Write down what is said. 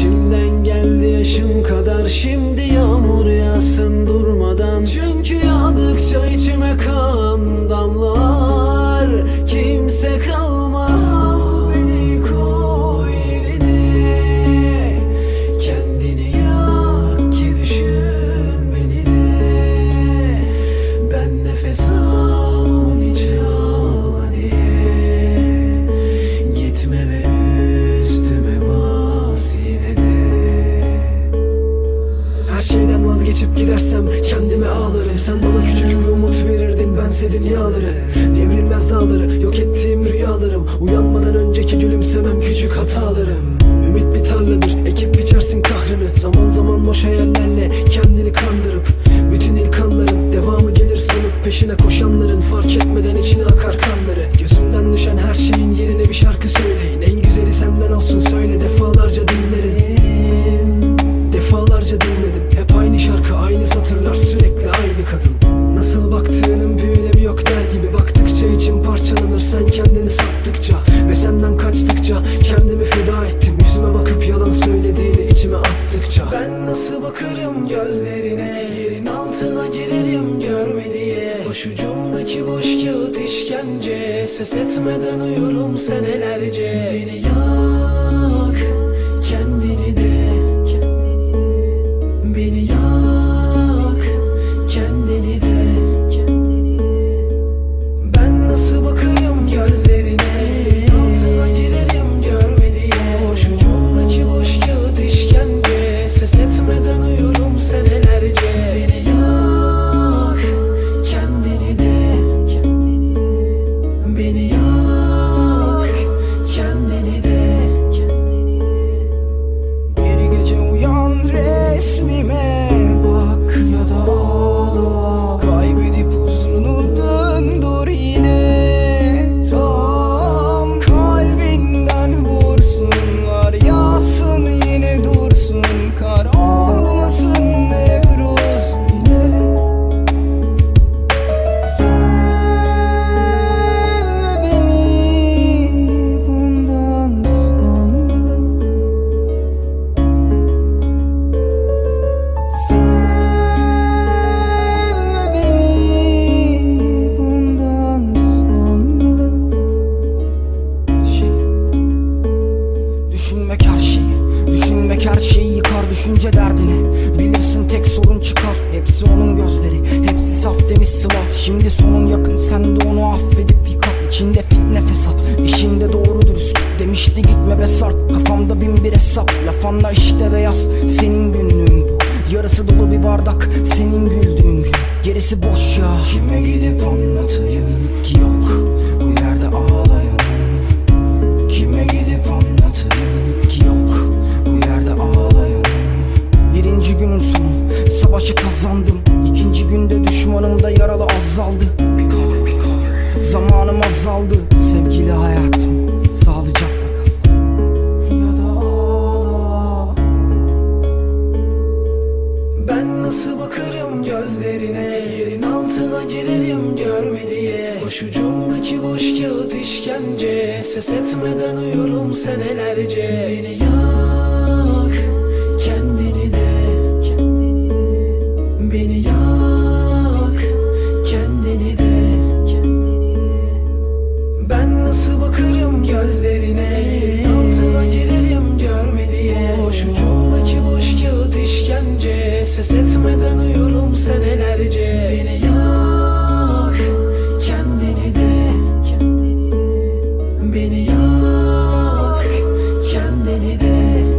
İçimden geldi yaşım kadar. Şimdi yağmur yağsın durmadan. Çünkü Her şeyden vazgeçip gidersem kendime ağlarım. Sen bana küçük bir umut verirdin bense dünyaları Devrilmez dağları yok ettiğim rüyalarım. Uyanmadan önceki gülümsemem küçük hatalarım gözlerine Yerin altına girerim görme diye. Başucumdaki boş kağıt işkence Ses etmeden uyurum senelerce. Beni yak Şimdi sonun yakın sen de onu affedip yıkar İçinde fitne fesat işinde doğru dürüst. Demişti gitme be sart Kafamda bin bir hesap. Lafanda işte beyaz Senin günlüğün bu. Yarısı dolu bir bardak Senin güldüğün gün. Gerisi boş ya. Kime gidip anlatayım ki yok azaldı Sevgili hayatım. Sağlıcakla kal. Ya da ağla. Ben nasıl bakarım gözlerine? Yerin altına girerim görme diye Başucumdaki boş kağıt işkence. Ses etmeden uyurum senelerce. Beni yak kendini de. Beni yak it.